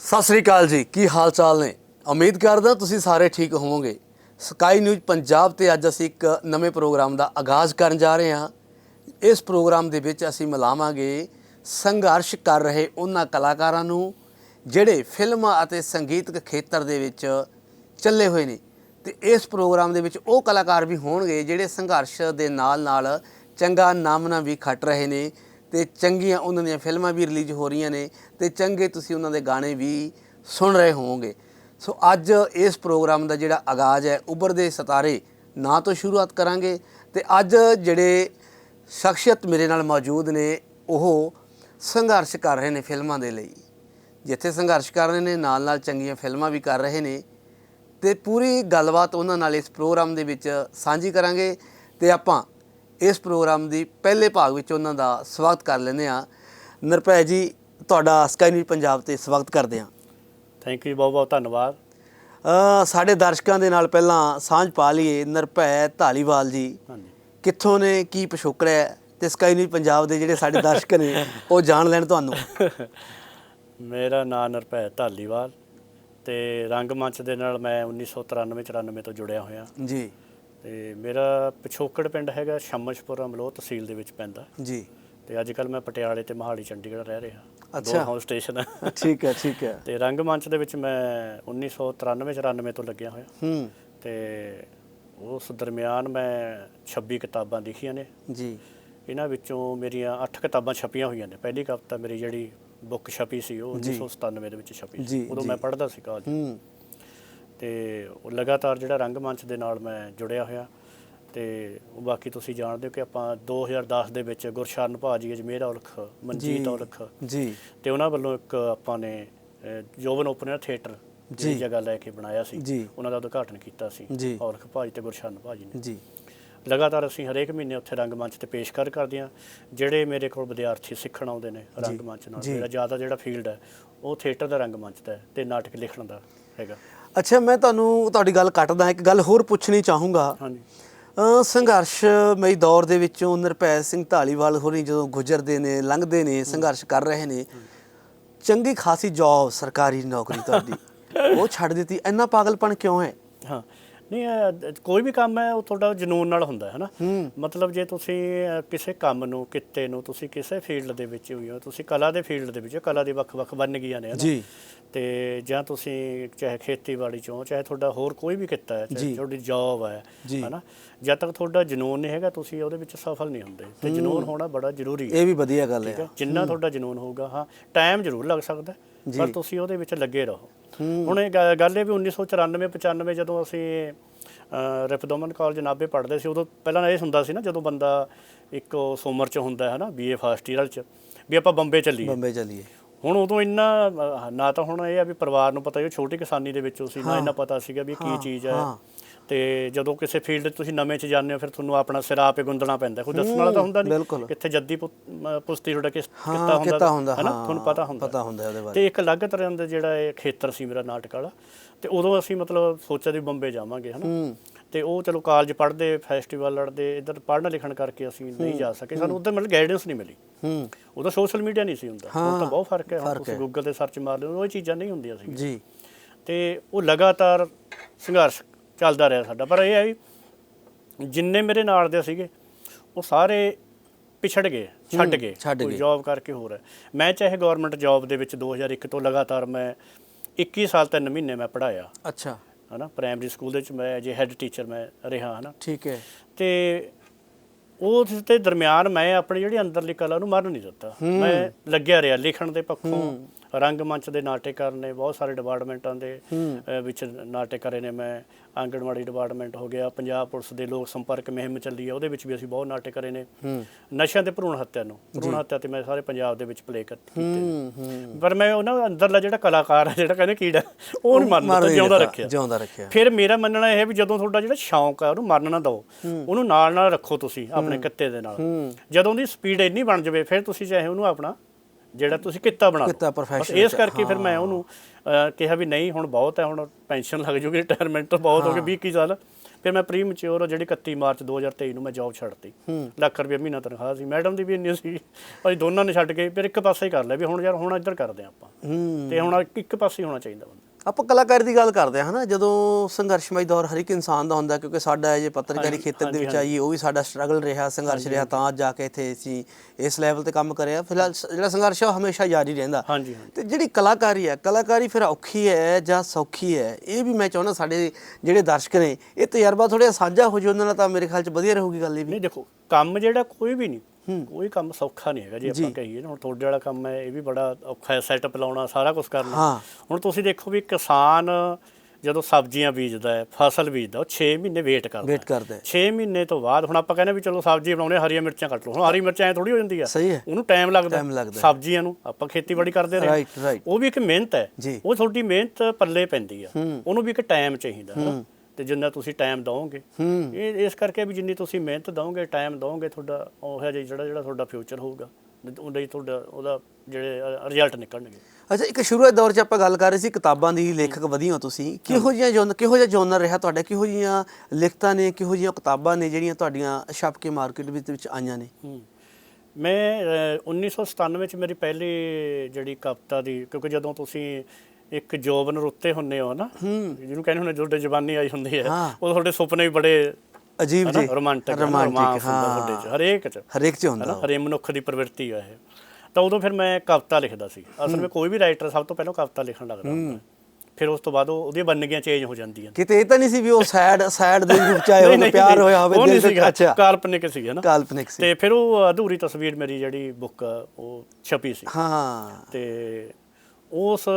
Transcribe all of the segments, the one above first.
ਸਤਿ ਸ੍ਰੀ ਅਕਾਲ ਜੀ, ਕੀ ਹਾਲ ਚਾਲ ਨੇ? ਉਮੀਦ ਕਰਦਾ ਤੁਸੀਂ ਸਾਰੇ ਠੀਕ ਹੋਵੋਗੇ। ਸਕਾਈ ਨਿਊਜ਼ ਪੰਜਾਬ ਤੇ ਅੱਜ ਅਸੀਂ ਇੱਕ ਨਵੇਂ ਪ੍ਰੋਗਰਾਮ ਦਾ ਆਗਾਜ਼ ਕਰਨ ਜਾ ਰਹੇ ਹਾਂ। ਇਸ ਪ੍ਰੋਗਰਾਮ ਦੇ ਵਿੱਚ ਅਸੀਂ ਮਿਲਾਵਾਂਗੇ ਸੰਘਰਸ਼ ਕਰ ਰਹੇ ਉਹਨਾਂ ਕਲਾਕਾਰਾਂ ਨੂੰ, ਜਿਹੜੇ ਫਿਲਮਾਂ ਅਤੇ ਸੰਗੀਤਕ ਖੇਤਰ ਦੇ ਵਿੱਚ ਚੱਲੇ ਹੋਏ ਨੇ। ਤੇ ਇਸ ਪ੍ਰੋਗਰਾਮ ਦੇ ਵਿੱਚ ਉਹ ਕਲਾਕਾਰ ਵੀ ਹੋਣਗੇ ਜਿਹੜੇ ਸੰਘਰਸ਼ ਦੇ ਨਾਲ-ਨਾਲ ਚੰਗਾ ਨਾਮਨਾ ਵੀ ਖੱਟ ਰਹੇ ਨੇ। ਤੇ ਚੰਗੀਆਂ ਉਹਨਾਂ ਦੀਆਂ ਫਿਲਮਾਂ ਵੀ ਰਿਲੀਜ਼ ਹੋ ਰਹੀਆਂ ਨੇ ਤੇ ਚੰਗੇ ਤੁਸੀਂ ਉਹਨਾਂ ਦੇ ਗਾਣੇ ਵੀ ਸੁਣ ਰਹੇ ਹੋਵੋਗੇ। ਸੋ ਅੱਜ ਇਸ ਪ੍ਰੋਗਰਾਮ ਦਾ ਜਿਹੜਾ ਆਗਾਜ਼ ਹੈ, ਉੱਭਰਦੇ ਸਿਤਾਰੇ ਨਾਂ ਤੋਂ ਸ਼ੁਰੂਆਤ ਕਰਾਂਗੇ ਤੇ ਅੱਜ ਜਿਹੜੇ ਸ਼ਖਸੀਅਤ ਮੇਰੇ ਨਾਲ ਮੌਜੂਦ ਨੇ, ਉਹ ਸੰਘਰਸ਼ ਕਰ ਰਹੇ ਨੇ ਫਿਲਮਾਂ ਦੇ ਲਈ। ਜਿੱਥੇ ਸੰਘਰਸ਼ ਕਰ ਰਹੇ ਨੇ ਨਾਲ ਨਾਲ ਚੰਗੀਆਂ ਫਿਲਮਾਂ ਵੀ ਕਰ ਰਹੇ ਨੇ ਤੇ ਪੂਰੀ ਗੱਲਬਾਤ ਉਹਨਾਂ ਨਾਲ ਇਸ ਪ੍ਰੋਗਰਾਮ ਦੇ ਵਿੱਚ ਸਾਂਝੀ ਕਰਾਂਗੇ ਤੇ ਆਪਾਂ ਇਸ ਪ੍ਰੋਗਰਾਮ ਦੀ ਪਹਿਲੇ ਭਾਗ ਵਿੱਚ ਉਹਨਾਂ ਦਾ ਸਵਾਗਤ ਕਰ ਲੈਂਦੇ ਆ ਨਿਰਭੈ ਜੀ ਤੁਹਾਡਾ ਸਕਾਈ ਨਿਊਜ਼ ਪੰਜਾਬ ਤੇ ਸਵਾਗਤ ਕਰਦੇ ਹਾਂ। ਥੈਂਕ ਯੂ ਬਹੁਤ ਬਹੁਤ ਧੰਨਵਾਦ। ਸਾਡੇ ਦਰਸ਼ਕਾਂ ਦੇ ਨਾਲ ਪਹਿਲਾਂ ਸਾਂਝ ਪਾ ਲਈਏ। ਨਿਰਭੈ ਢਾਲੀਵਾਲ ਜੀ ਕਿੱਥੋਂ ਨੇ ਕੀ ਪਿਛੋਕੜ ਹੈ? ਤੇ ਸਕਾਈ ਨਿਊਜ਼ ਪੰਜਾਬ ਦੇ ਜਿਹੜੇ ਸਾਡੇ ਦਰਸ਼ਕ ਨੇ ਉਹ ਜਾਣ ਲੈਣ ਤੁਹਾਨੂੰ। ਮੇਰਾ ਨਾਮ ਨਰਪੈ ਧਾਲੀਵਾਲ ਤੇ ਰੰਗਮੰਚ ਦੇ ਨਾਲ ਮੈਂ 1993 94 ਤੋਂ ਜੁੜਿਆ ਹੋਇਆ। ਜੀ। ਤੇ ਮੇਰਾ ਪਿਛੋਕੜ ਪਿੰਡ ਹੈਗਾ ਸ਼ਮਸ਼ਪੁਰਾ ਮਲੋਹ ਤਹਿਸੀਲ ਦੇ ਵਿੱਚ ਪੈਂਦਾ। ਜੀ। ਤੇ ਅੱਜ ਕੱਲ ਮੈਂ ਪਟਿਆਲੇ ਤੇ ਮਹਾਲੀ ਚੰਡੀਗੜ੍ਹ ਰਹਿ ਰਿਹਾ। ਦੋ ਅੱਛਾ। ਹਾਊਸ ਸਟੇਸ਼ਨ ਹੈ ਠੀਕ ਹੈ ਠੀਕ ਹੈ। ਤੇ ਰੰਗਮੰਚ ਦੇ ਵਿੱਚ ਮੈਂ 1993 94 ਤੋਂ ਲੱਗਿਆ ਹੋਇਆ। ਹੂੰ। ਤੇ ਉਸ ਦਰਮਿਆਨ ਮੈਂ 26 ਕਿਤਾਬਾਂ ਲਿਖੀਆਂ ਨੇ। ਜੀ। ਇਹਨਾਂ ਵਿੱਚੋਂ ਮੇਰੀਆਂ 8 ਕਿਤਾਬਾਂ ਛਪੀਆਂ ਹੋਈਆਂ ਨੇ। ਪਹਿਲੀ ਕਵਿਤਾ ਮੇਰੀ ਜਿਹੜੀ ਬੁੱਕ ਛਪੀ ਸੀ ਉਹ ਜੀ। 1997 ਦੇ ਵਿੱਚ ਛਪੀ ਸੀ। ਉਦੋਂ। ਮੈਂ ਪੜ੍ਹਦਾ ਸੀ ਕਾਲਜ ਹੂੰ। ਤੇ ਉਹ ਲਗਾਤਾਰ ਜਿਹੜਾ ਰੰਗਮੰਚ ਦੇ ਨਾਲ ਮੈਂ ਜੁੜਿਆ ਹੋਇਆ ਤੇ ਉਹ ਬਾਕੀ ਤੁਸੀਂ ਜਾਣਦੇ ਹੋ ਕਿ ਆਪਾਂ 2010 ਦੇ ਵਿੱਚ ਗੁਰਸ਼ਰਨ ਭਾਜੀ ਅਜਮੇਰ ਔਲਖ ਮਨਜੀਤ। ਔਲਖ ਜੀ ਤੇ ਉਹਨਾਂ ਵੱਲੋਂ ਇੱਕ ਆਪਾਂ ਨੇ ਅਹ, ਜੋਬਨ ਓਪਨਰ ਥੀਏਟਰ ਦੀ ਜੀ। ਜਗ੍ਹਾ ਲੈ ਕੇ ਬਣਾਇਆ ਸੀ। ਉਹਨਾਂ ਦਾ ਉਦਘਾਟਨ ਕੀਤਾ ਸੀ। ਔਲਖ ਭਾਜੀ ਤੇ ਗੁਰਸ਼ਰਨ ਭਾਜੀ ਨੇ ਜੀ ਲਗਾਤਾਰ ਅਸੀਂ ਹਰੇਕ ਮਹੀਨੇ ਉੱਥੇ ਰੰਗਮੰਚ ਤੇ ਪੇਸ਼ਕਾਰ ਕਰਦੇ ਹਾਂ ਜਿਹੜੇ ਮੇਰੇ ਕੋਲ ਵਿਦਿਆਰਥੀ ਸਿੱਖਣ ਆਉਂਦੇ ਨੇ ਰੰਗਮੰਚ ਨਾਲ ਜੀ। ਮੇਰਾ ਜ਼ਿਆਦਾ ਜਿਹੜਾ ਫੀਲਡ ਹੈ ਉਹ ਥੀਏਟਰ ਦਾ ਰੰਗਮੰਚ ਦਾ ਹੈ ਤੇ ਨਾਟਕ ਲਿਖਣ ਦਾ ਹੈਗਾ ਅੱਛਾ ਮੈਂ ਤੁਹਾਨੂੰ ਤੁਹਾਡੀ ਗੱਲ ਕੱਟਦਾ ਇੱਕ ਗੱਲ ਹੋਰ ਪੁੱਛਣੀ ਚਾਹੂੰਗਾ। ਹਾਂਜੀ। ਸੰਘਰਸ਼ਮਈ ਦੌਰ ਦੇ ਵਿੱਚੋਂ ਨਿਰਭੈ ਸਿੰਘ ਢਾਲੀਵਾਲ ਹੋਰੀ ਜਦੋਂ ਗੁਜ਼ਰਦੇ ਨੇ ਲੰਘਦੇ ਨੇ ਸੰਘਰਸ਼ ਕਰ ਰਹੇ ਨੇ ਚੰਗੀ ਖਾਸੀ ਜੌਬ ਸਰਕਾਰੀ ਨੌਕਰੀ ਤੁਹਾਡੀ। ਉਹ ਛੱਡ ਦਿੱਤੀ। ਇੰਨਾ ਪਾਗਲਪਨ ਕਿਉਂ ਹੈ? ਹਾਂ। ਨਹੀਂ ਇਹ ਕੋਈ ਵੀ ਕੰਮ ਹੈ ਉਹ ਤੁਹਾਡਾ ਜਨੂਨ ਨਾਲ ਹੁੰਦਾ ਹੈ ਨਾ। ਮਤਲਬ ਜੇ ਤੁਸੀਂ ਅਹ, ਕਿਸੇ ਕੰਮ ਨੂੰ ਕਿੱਤੇ ਨੂੰ ਤੁਸੀਂ ਕਿਸੇ ਫੀਲਡ ਦੇ ਵਿੱਚ ਹੋਈ ਹੋ ਤੁਸੀਂ ਕਲਾ ਦੇ ਫੀਲਡ ਦੇ ਵਿੱਚ ਹੋ, ਕਲਾ ਦੇ ਵੱਖ-ਵੱਖ ਵੰਨਗੀਆਂ ਨੇ ਜੀ। ਤੇ ਜਾਂ ਤੁਸੀਂ ਚਾਹੇ ਖੇਤੀਬਾੜੀ ਚੋਂ ਚਾਹੇ ਤੁਹਾਡਾ ਹੋਰ ਕੋਈ ਵੀ ਕਿੱਤਾ ਹੈ ਜੀ। ਚਾਹੇ ਤੁਹਾਡੀ ਜੌਬ ਹੈ ਜੀ। ਹਨਾ ਜਦ ਤੱਕ ਤੁਹਾਡਾ ਜਨੂਨ ਨਹੀਂ ਹੈਗਾ ਤੁਸੀਂ ਉਹਦੇ ਵਿੱਚ ਸਫਲ ਨਹੀਂ ਹੁੰਦੇ। ਤੇ ਜਨੂਨ ਹੋਣਾ ਬੜਾ ਜ਼ਰੂਰੀ ਹੈ। ਇਹ ਵੀ ਵਧੀਆ ਗੱਲ ਠੀਕ ਹੈ। ਹੈ? ਜਿੰਨਾ ਤੁਹਾਡਾ ਜਨੂਨ ਹੋਊਗਾ ਹਾਂ ਟਾਈਮ ਜ਼ਰੂਰ ਲੱਗ ਸਕਦਾ ਹੈ। ਪਰ ਤੁਸੀਂ ਉਹਦੇ ਵਿੱਚ ਲੱਗੇ ਰਹੋ। ਹੁਣ ਇਹ ਗ- ਗੱਲ ਇਹ ਵੀ 1994 95 ਜਦੋਂ ਅਸੀਂ ਰਿਪਦੋਮਨ ਕਾਲਜ ਨਾਭੇ ਪੜ੍ਹਦੇ ਸੀ ਉਦੋਂ ਪਹਿਲਾਂ ਇਹ ਹੁੰਦਾ ਸੀ ਨਾ ਜਦੋਂ ਬੰਦਾ ਇੱਕ ਸੋਮਰ ਚ ਹੁੰਦਾ ਹੈ ਨਾ ਬੀਏ ਫਸਟ ਈਅਰ ਚ ਵੀ ਆਪਾਂ ਬੰਬੇ ਚੱਲੀਏ। ਬੰਬੇ ਚਲੀਏ। ਹੁਣ ਉਦੋਂ ਇੰਨਾ ਅਹ, ਨਾ ਤਾਂ ਹੁਣ ਇਹ ਆ ਵੀ ਪਰਿਵਾਰ ਨੂੰ ਪਤਾ ਹੀ ਉਹ ਛੋਟੀ ਕਿਸਾਨੀ ਦੇ ਵਿੱਚੋਂ ਸੀ ਨਾ ਇੰਨਾ ਪਤਾ ਸੀਗਾ ਵੀ ਇਹ ਕੀ ਚੀਜ਼ ਹੈ। ਹਾਂ। ਤੇ ਜਦੋਂ ਕਿਸੇ ਫੀਲਡ 'ਚ ਤੁਸੀਂ ਨਵੇਂ 'ਚ ਜਾਂਦੇ ਹੋ ਫਿਰ ਤੁਹਾਨੂੰ ਆਪਣਾ ਸਿਰਾ ਆਪੇ ਗੁੰਦਣਾ ਪੈਂਦਾ। ਕੋਈ ਦੱਸਣ ਵਾਲਾ ਤਾਂ ਹੁੰਦਾ। ਨਹੀਂ ਕਿੱਥੇ ਜੱਦੀ ਪੁਸਤੀ ਤੁਹਾਡਾ ਕਿਸ ਕਿੱਤਾ ਹੁੰਦਾ ਹੈ ਨਾ ਤੁਹਾਨੂੰ ਪਤਾ ਹੁੰਦਾ। ਪਤਾ ਹੁੰਦਾ ਉਹਦੇ ਬਾਰੇ। ਤੇ ਇੱਕ ਅਲੱਗ ਤਰ੍ਹਾਂ ਦਾ ਜਿਹੜਾ ਇਹ ਖੇਤਰ ਸੀ ਮੇਰਾ ਨਾਟਕ ਵਾਲਾ। ਤੇ ਉਦੋਂ ਅਸੀਂ ਮਤਲਬ ਸੋਚਿਆ ਵੀ ਬੰਬੇ ਜਾਵਾਂਗੇ ਹਨਾ? ਤੇ ਉਹ ਚਲੋ ਕਾਲਜ ਪੜ੍ਹਦੇ ਫੈਸਟੀਵਲ ਲੜਦੇ ਇੱਧਰ ਪੜ੍ਹਨ ਲਿਖਣ ਕਰਕੇ ਅਸੀਂ ਨਹੀਂ ਜਾ ਸਕੇ। ਸਾਨੂੰ ਉੱਧਰ ਮਤਲਬ ਗਾਈਡੈਂਸ ਨਹੀਂ ਮਿਲੀ। ਹੂੰ। ਉਦੋਂ ਸੋਸ਼ਲ ਮੀਡੀਆ ਨਹੀਂ ਸੀ ਹੁੰਦਾ। ਹੁਣ ਤਾਂ ਬਹੁਤ ਫ਼ਰਕ ਹੈ। ਹੁਣ ਤੁਸੀਂ। ਗੂਗਲ ਤੇ ਸਰਚ ਮਾਰ ਲਿਓ ਉਹ ਚੀਜ਼ਾਂ ਨਹੀਂ ਹੁੰਦੀਆਂ ਸੀ ਜੀ। ਤੇ ਉਹ ਲਗਾਤਾਰ ਸੰਘਰਸ਼ ਚੱਲਦਾ ਰਿਹਾ ਸਾਡਾ। ਪਰ ਇਹ ਹੈ ਵੀ ਜਿੰਨੇ ਮੇਰੇ ਨਾਲ ਦੇ ਸੀਗੇ ਉਹ ਸਾਰੇ ਪਿਛੜ ਗਏ ਛੱਡ ਗਏ। ਕੋਈ। ਜੌਬ ਕਰਕੇ ਹੋਰ ਹੈ। ਮੈਂ ਚਾਹੇ ਗਵਰਨਮੈਂਟ ਜੌਬ ਦੇ ਵਿੱਚ 2001 ਤੋਂ ਲਗਾਤਾਰ ਮੈਂ 21 ਸਾਲ 3 ਮਹੀਨੇ ਮੈਂ ਪੜਾਇਆ ਅੱਛਾ। ਹਨਾ ਪ੍ਰਾਇਮਰੀ ਸਕੂਲ ਦੇ ਵਿੱਚ ਮੈਂ ਜੇ ਹੈੱਡ ਟੀਚਰ ਮੈਂ ਰਿਹਾ ਹਨਾ। ਠੀਕ ਹੈ। ਤੇ ਉਸ ਦੇ ਦਰਮਿਆਨ ਮੈਂ ਆਪਣੀ ਜਿਹੜੀ ਅੰਦਰਲੀ ਕਲਾ ਨੂੰ ਮਰਨ ਨਹੀਂ ਦਿੱਤਾ। ਮੈਂ ਲੱਗਿਆ ਰਿਹਾ ਲਿਖਣ ਦੇ ਪੱਖੋਂ। ਰੰਗਮੰਚ ਦੇ ਨਾਟਕ ਕਰਨੇ ਬਹੁਤ ਸਾਰੇ ਡਿਪਾਰਟਮੈਂਟਾਂ ਦੇ ਵਿੱਚ ਨਾਟਕ ਕਰੇ ਨੇ। ਮੈਂ ਆਂਗਣਵਾੜੀ ਡਿਪਾਰਟਮੈਂਟ ਹੋ ਗਿਆ ਪੰਜਾਬ ਪੁਲਿਸ ਦੇ ਲੋਕ ਸੰਪਰਕ ਮੁਹਿੰਮ ਚੱਲੀ ਆ ਉਹਦੇ ਵਿੱਚ ਵੀ ਅਸੀਂ ਬਹੁਤ ਨਾਟਕ ਕਰੇ ਨੇ। ਨਸ਼ਿਆਂ ਤੇ ਭਰੂਣ ਹੱਤਿਆ ਨੂੰ ਭਰੂਣ ਹੱਤਿਆ ਤੇ ਮੈਂ ਸਾਰੇ ਪੰਜਾਬ ਦੇ ਵਿੱਚ ਪਲੇ ਕੀਤੇ ਨੇ। ਪਰ ਮੈਂ ਉਹਨਾਂ ਦਾ ਅੰਦਰਲਾ ਜਿਹੜਾ ਕਲਾਕਾਰ ਹੈ ਜਿਹੜਾ ਕਹਿੰਦੇ ਕੀੜਾ ਉਹ ਨਹੀਂ ਮਰਨ ਦਿੱਤਾ ਜਿਉਂਦਾ ਰੱਖਿਆ। ਜਿਉਂਦਾ ਰੱਖਿਆ। ਫਿਰ ਮੇਰਾ ਮੰਨਣਾ ਇਹ ਹੈ ਵੀ ਜਦੋਂ ਤੁਹਾਡਾ ਜਿਹੜਾ ਸ਼ੌਂਕ ਹੈ ਉਹਨੂੰ ਮਰਨ ਨਾ ਦਿਓ। ਉਹਨੂੰ ਨਾਲ ਨਾਲ ਰੱਖੋ ਤੁਸੀਂ ਆਪਣੇ ਕਿੱਤੇ ਦੇ ਨਾਲ। ਜਦੋਂ ਦੀ ਸਪੀਡ ਇੰਨੀ ਬਣ ਜਾਵੇ ਫਿਰ ਤੁਸੀਂ ਚਾਹੇ ਉਹਨੂੰ ਆਪਣਾ ਜਿਹੜਾ ਤੁਸੀਂ ਕਿੱਤਾ ਬਣਾ ਲਓ। ਕਿੱਤਾ profession ਇਸ ਕਰਕੇ ਫਿਰ ਮੈਂ ਉਹਨੂੰ ਕਿਹਾ ਵੀ ਨਹੀਂ ਹੁਣ ਬਹੁਤ ਹੈ ਹੁਣ ਪੈਨਸ਼ਨ ਲੱਗ ਜੂਗੀ ਰਿਟਾਇਰਮੈਂਟ ਤੋਂ ਬਹੁਤ ਹੋ ਗਏ 20 21 ਸਾਲ। ਫਿਰ ਮੈਂ ਪ੍ਰੀ ਮੈਚੁਰ ਜਿਹੜੀ 31 ਮਾਰਚ 2023 ਨੂੰ ਮੈਂ ਜੌਬ ਛੱਡਤੀ। ਲੱਖ ਰੁਪਏ ਮਹੀਨਾ ਤਨਖਾਹ ਸੀ। ਮੈਡਮ ਦੀ ਵੀ ਇੰਨੀ ਸੀ। ਅਸੀਂ ਦੋਨਾਂ ਨੇ ਛੱਡ ਕੇ ਫਿਰ ਇੱਕ ਪਾਸੇ ਹੀ ਕਰ ਲਿਆ ਵੀ ਹੁਣ ਯਾਰ ਹੁਣ ਇੱਧਰ ਕਰਦੇ ਆਪਾਂ। ਤੇ ਹੁਣ ਇੱਕ ਪਾਸੇ ਹੀ ਹੋਣਾ ਚਾਹੀਦਾ ਬੰਦਾ। ਆਪਾਂ ਕਲਾਕਾਰੀ ਦੀ ਗੱਲ ਕਰਦੇ ਹਾਂ ਹਨਾ? ਜਦੋਂ ਸੰਘਰਸ਼ਮਈ ਦੌਰ ਹਰ ਇੱਕ ਇਨਸਾਨ ਦਾ ਹੁੰਦਾ ਕਿਉਂਕਿ ਸਾਡਾ ਇਹ ਜੇ ਪੱਤਰਕਾਰੀ ਖੇਤਰ ਦੇ ਵਿੱਚ ਆਈਏ ਉਹ ਵੀ ਸਾਡਾ ਸਟਰਗਲ ਰਿਹਾ ਸੰਘਰਸ਼ ਰਿਹਾ ਤਾਂ ਜਾ ਕੇ ਇੱਥੇ ਅਸੀਂ ਇਸ ਲੈਵਲ ਤੇ ਕੰਮ ਕਰਿਆ। ਫਿਲਹਾਲ ਜਿਹੜਾ ਸੰਘਰਸ਼ ਉਹ ਹਮੇਸ਼ਾ ਜਾਰੀ ਰਹਿੰਦਾ। ਹਾਂਜੀ ਤੇ ਜਿਹੜੀ ਕਲਾਕਾਰੀ ਹੈ ਕਲਾਕਾਰੀ ਫਿਰ ਔਖੀ ਹੈ ਜਾਂ ਸੌਖੀ ਹੈ? ਇਹ ਵੀ ਮੈਂ ਚਾਹੁੰਦਾ ਸਾਡੇ ਜਿਹੜੇ ਦਰਸ਼ਕ ਨੇ ਇਹ ਤਜਰਬਾ ਥੋੜਾ ਸਾਂਝਾ ਹੋ ਜੇ ਉਹਨਾਂ ਨਾਲ ਤਾਂ ਮੇਰੇ ਖਿਆਲ 'ਚ ਵਧੀਆ ਰਹੂਗੀ ਗੱਲ ਇਹ ਵੀ। ਨਹੀਂ ਦੇਖੋ ਕੰਮ ਜਿਹੜਾ ਕੋਈ ਵੀ ਨਹੀਂ ਕੋਈ ਕੰਮ ਸੌਖਾ ਨਹੀਂ ਹੈਗਾ ਜੇ ਆਪਾਂ ਕਹੀਏ। ਹੁਣ ਤੁਹਾਡੇ ਵਾਲਾ ਕੰਮ ਹੈ ਇਹ ਵੀ ਬੜਾ ਔਖਾ ਹੈ ਸੈਟਅਪ ਲਾਉਣਾ ਸਾਰਾ ਕੁਝ ਕਰਨਾ। ਹੁਣ ਤੁਸੀਂ ਦੇਖੋ ਵੀ ਕਿਸਾਨ ਜਦੋਂ ਸਬਜ਼ੀਆਂ ਬੀਜਦਾ ਹੈ ਫਸਲ ਬੀਜਦਾ ਉਹ 6 ਮਹੀਨੇ ਵੇਟ ਕਰਦਾ ਵੇਟ ਕਰਦਾ। ਹੈ 6 ਮਹੀਨੇ ਤੋਂ ਬਾਅਦ ਹੁਣ ਆਪਾਂ ਕਹਿੰਦੇ ਵੀ ਚਲੋ ਸਬਜ਼ੀ ਬਣਾਉਣੇ ਹਰੀਆਂ ਮਿਰਚਾਂ ਕੱਟ ਲਓ। ਹੁਣ ਹਰੀ ਮਿਰਚਾਂ ਐ ਥੋੜੀ ਹੋ ਜਾਂਦੀ ਆ। ਉਹਨੂੰ ਟਾਈਮ ਲੱਗਦਾ। ਸਬਜ਼ੀਆਂ ਨੂੰ ਆਪਾਂ ਖੇਤੀਬਾੜੀ ਕਰਦੇ ਰਹੇ। ਰਾਈਟ ਰਾਈਟ ਉਹ ਵੀ ਇੱਕ ਮਿਹਨਤ ਹੈ। ਉਹ ਤੁਹਾਡੀ ਮਿਹਨਤ ਪੱਲੇ ਪੈਂਦੀ ਆ। ਉਹਨੂੰ ਵੀ ਇੱਕ ਟਾਈਮ ਚਾਹੀਦਾ ਹੈ। ਤੇ ਜਿੰਨਾ ਤੁਸੀਂ ਟਾਈਮ ਦਿਓਗੇ। ਹੂੰ। ਇਹ ਇਸ ਕਰਕੇ ਵੀ ਜਿੰਨੀ ਤੁਸੀਂ ਮਿਹਨਤ ਦਿਓਗੇ ਟਾਈਮ ਦਿਓਗੇ ਤੁਹਾਡਾ ਉਹ ਹੈ ਜਿਹੜਾ ਜਿਹੜਾ ਤੁਹਾਡਾ ਫਿਊਚਰ ਹੋਊਗਾ। ਉਹਦਾ ਹੀ ਤੁਹਾਡਾ ਉਹਦਾ ਜਿਹੜੇ ਰਿਜ਼ਲਟ ਨਿਕਲਣਗੇ। ਅੱਛਾ ਇੱਕ ਸ਼ੁਰੂਆਤ ਦੌਰ 'ਚ ਆਪਾਂ ਗੱਲ ਕਰ ਰਹੇ ਸੀ ਕਿਤਾਬਾਂ ਦੀ ਲੇਖਕ ਵਧੀਆ ਤੁਸੀਂ। ਕਿਹੋ ਜਿਹੀਆਂ ਜੋਨ ਕਿਹੋ ਜਿਹਾ ਜੋਨਰ ਰਿਹਾ ਤੁਹਾਡਾ? ਕਿਹੋ ਜਿਹੀਆਂ ਲਿਖਤਾਂ ਨੇ ਕਿਹੋ ਜਿਹੀਆਂ ਕਿਤਾਬਾਂ ਨੇ ਜਿਹੜੀਆਂ ਤੁਹਾਡੀਆਂ ਛਪ ਕੇ ਮਾਰਕੀਟ ਵਿੱਚ ਵਿੱਚ ਆਈਆਂ ਨੇ। ਮੈਂ ਅਹ, 1997 ਵਿੱਚ ਮੇਰੀ ਪਹਿਲੀ ਜਿਹੜੀ ਕਵਿਤਾ ਦੀ ਕਿਉਂਕਿ ਜਦੋਂ ਤੁਸੀਂ ਇੱਕ ਜੋਬਨ ਰੁੱਤੇ ਹੁੰਨੇ ਹੋ ਨਾ ਜਿਹਨੂੰ ਕਹਿੰਦੇ ਹੁੰਦੇ ਤੁਹਾਡੇ ਜਵਾਨੀ ਆਈ ਹੁੰਦੀ ਹੈ ਹਾਂ। ਉਹ ਤੁਹਾਡੇ ਸੁਪਨੇ ਵੀ ਬੜੇ ਅਜੀਬ ਜੀ ਰੋਮਾਂਟਿਕ ਰੋਮਾਂਟਿਕ ਹਾਂ। ਤੁਹਾਡੇ ਚ ਹਰੇਕ ਚ। ਹਰੇਕ 'ਚ ਹੁੰਦਾ। ਹਨਾ ਹਰੇ ਮਨੁੱਖ ਦੀ ਪ੍ਰਵਿਰਤੀ ਆ ਇਹ। ਤਾਂ ਉਦੋਂ ਫਿਰ ਮੈਂ ਕਵਿਤਾ ਲਿਖਦਾ ਸੀ। ਅਸਲ ਵਿੱਚ ਕੋਈ ਵੀ ਰਾਈਟਰ ਸਭ ਤੋਂ ਪਹਿਲਾਂ ਕਵਿਤਾ ਲਿਖਣ ਲੱਗਦਾ ਹੁੰਦਾ। ਫਿਰ ਉਸ ਤੋਂ ਬਾਅਦ ਉਹ ਉਹਦੀਆਂ ਬੰਨਗੀਆਂ ਚੇਂਜ ਹੋ ਜਾਂਦੀਆਂ ਕਿਤੇ ਇਹ ਤਾਂ ਨਹੀਂ ਸੀ ਵੀ ਉਹ ਸੈਡ ਸੈਡ ਦੇ ਰੂਪ ਚ ਆਇਆ ਹੋਵੇ ਪਿਆਰ ਹੋਇਆ ਹੋਵੇ ਦਿਲ ਸੀਗਾ। ਅੱਛਾ। ਕਾਲਪਨਿਕ ਸੀ ਹਨਾ। ਕਾਲਪਨਿਕ ਸੀ। ਤੇ ਫਿਰ ਉਹ ਅਧੂਰੀ ਤਸਵੀਰ ਮੇਰੀ ਜਿਹੜੀ ਬੁੱਕ ਉਹ ਛਪੀ ਸੀ। ਹਾਂ। ਤੇ ਉਸ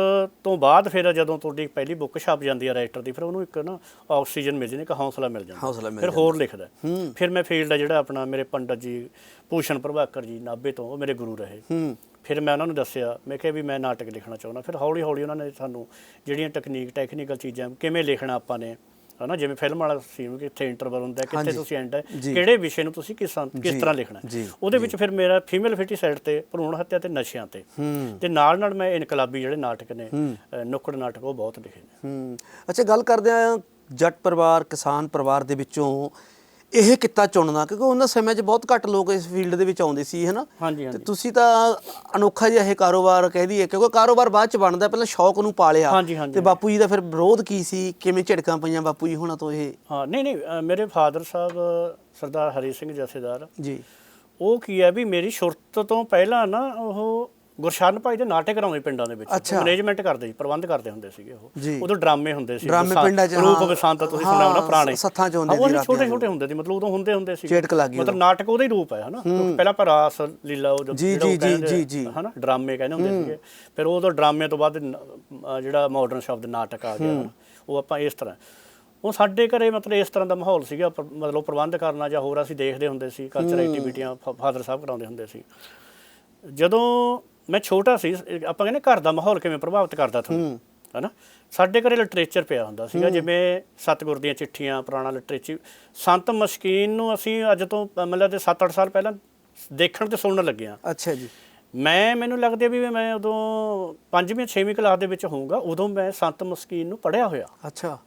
ਤੋਂ ਬਾਅਦ ਫਿਰ ਜਦੋਂ ਤੁਹਾਡੀ ਪਹਿਲੀ ਬੁੱਕ ਛਪ ਜਾਂਦੀ ਹੈ ਰਾਈਟਰ ਦੀ ਫਿਰ ਉਹਨੂੰ ਇੱਕ ਨਾ ਆਕਸੀਜਨ ਮਿਲ ਜਾਂਦੀ ਇੱਕ ਹੌਸਲਾ ਮਿਲ ਜਾਂਦਾ। ਹੌਸਲਾ ਮਿਲ ਫਿਰ ਹੋਰ ਲਿਖਦਾ ਫਿਰ ਮੈਂ ਫੀਲਡ ਆ ਜਿਹੜਾ ਆਪਣਾ ਮੇਰੇ ਪੰਡਤ ਜੀ ਭੂਸ਼ਣ ਪ੍ਰਭਾਕਰ ਜੀ ਨਾਭੇ ਤੋਂ ਉਹ ਮੇਰੇ ਗੁਰੂ ਰਹੇ। ਹੂੰ। ਫਿਰ ਮੈਂ ਉਹਨਾਂ ਨੂੰ ਦੱਸਿਆ ਮੈਂ ਕਿਹਾ ਵੀ ਮੈਂ ਨਾਟਕ ਲਿਖਣਾ ਚਾਹੁੰਦਾ। ਫਿਰ ਹੌਲੀ ਹੌਲੀ ਉਹਨਾਂ ਨੇ ਸਾਨੂੰ ਜਿਹੜੀਆਂ ਟੈਕਨੀਕ ਟੈਕਨੀਕਲ ਚੀਜ਼ਾਂ ਕਿਵੇਂ ਲਿਖਣਾ ਆਪਾਂ ਨੇ ਹਨਾ ਜਿਵੇਂ ਫਿਲਮ ਵਾਲਾ ਸੀਨ ਕਿ ਕਿੱਥੇ ਇੰਟਰਵਲ ਹੁੰਦਾ ਕਿੱਥੇ। ਤੁਸੀਂ ਐਂਡ ਹੈ। ਕਿਹੜੇ ਵਿਸ਼ੇ ਨੂੰ ਤੁਸੀਂ ਕਿਸ ਕਿਸ ਤਰ੍ਹਾਂ ਲਿਖਣਾ ਉਹਦੇ ਵਿੱਚ ਫਿਰ ਮੇਰਾ ਫੀਮੇਲ ਫੈਟੀਸਾਈਡ ਤੇ ਭਰੂਣ ਹੱਤਿਆ ਤੇ ਨਸ਼ਿਆਂ ਤੇ। ਤੇ ਨਾਲ ਨਾਲ ਮੈਂ ਇਨਕਲਾਬੀ ਜਿਹੜੇ ਨਾਟਕ ਨੇ ਨੁੱਕੜ ਨਾਟਕ ਉਹ ਬਹੁਤ ਲਿਖੇ ਨੇ। ਹੂੰ। ਅੱਛਾ ਗੱਲ ਕਰਦੇ ਆ ਜੱਟ ਪਰਿਵਾਰ ਕਿਸਾਨ ਪਰਿਵਾਰ ਦੇ ਵਿੱਚੋਂ ਇਹ ਕਿੱਤਾ ਚੁਣਨਾ ਕਿਉਂਕਿ ਉਹਨਾਂ ਸਮੇਂ 'ਚ ਬਹੁਤ ਘੱਟ ਲੋਕ ਇਸ ਫੀਲਡ ਦੇ ਵਿੱਚ ਆਉਂਦੇ ਸੀ ਹਨਾ? ਹਾਂਜੀ ਤੇ ਹਾਂਜੀ ਤੁਸੀਂ ਤਾਂ ਅਨੋਖਾ ਜਿਹਾ ਇਹ ਕਾਰੋਬਾਰ ਕਹਿ ਦਈਏ ਕਿਉਂਕਿ ਕਾਰੋਬਾਰ ਬਾਅਦ ਚ ਬਣਦਾ ਪਹਿਲਾਂ ਸ਼ੌਕ ਨੂੰ ਪਾਲਿਆ। ਹਾਂਜੀ, ਹਾਂਜੀ। ਤੇ ਬਾਪੂ ਜੀ ਦਾ ਫਿਰ ਵਿਰੋਧ ਕੀ ਸੀ? ਕਿਵੇਂ ਝਿੜਕਾਂ ਪਈਆਂ ਬਾਪੂ ਜੀ ਹੁਣਾਂ ਤੋਂ ਇਹ? ਹਾਂ ਨਹੀਂ ਨਹੀਂ ਅ, ਮੇਰੇ ਫਾਦਰ ਸਾਹਿਬ ਸਰਦਾਰ ਹਰੀ ਸਿੰਘ ਜਥੇਦਾਰ। ਜੀ। ਉਹ ਕੀ ਹੈ ਵੀ ਮੇਰੀ ਸ਼ੁਰਤ ਤੋਂ ਪਹਿਲਾਂ ਨਾ ਉਹ ਗੁਰਸ਼ਨ ਭਾਈ ਦੇ ਨਾਟਕ ਕਰਾਉਂਦੇ ਪਿੰਡਾਂ ਦੇ ਵਿੱਚ। ਮੈਨੇਜਮੈਂਟ ਕਰਦੇ ਸੀ ਪ੍ਰਬੰਧ ਕਰਦੇ ਹੁੰਦੇ ਸੀਗੇ। ਉਹ। ਉਦੋਂ ਡਰਾਮੇ ਹੁੰਦੇ ਸੀ ਡਰਾਮੇ ਪਿੰਡਾਂ 'ਚ, ਰੂਪ। ਬਸੰਤ ਤੁਸੀਂ ਸੁਣਿਆ ਹੋਣਾ ਪੁਰਾਣੇ। ਸੱਥਾਂ 'ਚ ਹੁੰਦੇ ਉਹ ਸੀ ਰਾਤੀਆਂ ਛੋਟੇ। ਛੋਟੇ ਹੁੰਦੇ ਸੀ ਮਤਲਬ ਉਦੋਂ ਹੁੰਦੇ ਹੁੰਦੇ ਸੀ। ਮਤਲਬ ਨਾਟਕ ਉਹਦਾ ਹੀ ਰੂਪ ਹੈ ਹਨਾ? ਪਹਿਲਾਂ ਆਪਾਂ ਰਾਸ ਲੀਲਾ ਉਹ ਜਿਹੜਾ ਉਹ ਕਹਿੰਦੇ। ਹਨਾ ਡਰਾਮੇ ਕਹਿੰਦੇ ਹੁੰਦੇ ਸੀਗੇ। ਫਿਰ ਉਦੋਂ ਡਰਾਮੇ ਤੋਂ ਬਾਅਦ ਜਿਹੜਾ ਮਾਡਰਨ ਸ਼ਬਦ ਨਾਟਕ ਆ ਗਿਆ ਉਹ ਆਪਾਂ ਇਸ ਤਰ੍ਹਾਂ। ਉਹ ਸਾਡੇ ਘਰੇ ਮਤਲਬ ਇਸ ਤਰ੍ਹਾਂ ਦਾ ਮਾਹੌਲ ਸੀਗਾ ਪਰ- ਮਤਲਬ ਪ੍ਰਬੰਧ ਕਰਨਾ ਜਾਂ ਹੋਰ ਅਸੀਂ ਦੇਖਦੇ ਹੁੰਦੇ ਸੀ ਕਲਚਰ ਐਕਟੀਵਿਟੀਆਂ ਫਾਦਰ ਸਾਹਿਬ ਕਰਾਉਂਦੇ ਹੁੰਦੇ ਸੀ। ਜਦੋਂ ਮੈਂ ਛੋਟਾ ਸੀ ਆਪਾਂ ਕਹਿੰਦੇ ਘਰ ਦਾ ਮਾਹੌਲ ਕਿਵੇਂ ਪ੍ਰਭਾਵਿਤ ਕਰਦਾ ਤੁਹਾਨੂੰ? ਹੈਨਾ? ਸਾਡੇ ਘਰੇ ਲਿਟਰੇਚਰ ਪਿਆ ਹੁੰਦਾ ਸੀਗਾ ਜਿਵੇਂ ਸਤਿਗੁਰ ਦੀਆਂ ਚਿੱਠੀਆਂ ਪੁਰਾਣਾ ਲਿਟਰੇਚਰ ਸੰਤ ਮਸਕੀਨ ਨੂੰ ਅਸੀਂ ਅੱਜ ਤੋਂ ਮਤਲਬ ਤੇ 7-8 ਸਾਲ ਪਹਿਲਾਂ ਦੇਖਣ ਤੇ ਸੁਣਨ ਲੱਗੇ ਹਾਂ ਅੱਛਾ ਜੀ। ਮੈਂ ਮੈਨੂੰ ਲੱਗਦਾ ਵੀ ਮੈਂ ਉਦੋਂ ਪੰਜਵੀਂ ਛੇਵੀਂ ਕਲਾਸ ਦੇ ਵਿੱਚ ਹੋਊਗਾ ਉਦੋਂ ਮੈਂ ਸੰਤ ਮਸਕੀਨ ਨੂੰ ਪੜ੍ਹਿਆ ਹੋਇਆ। ਅੱਛਾ।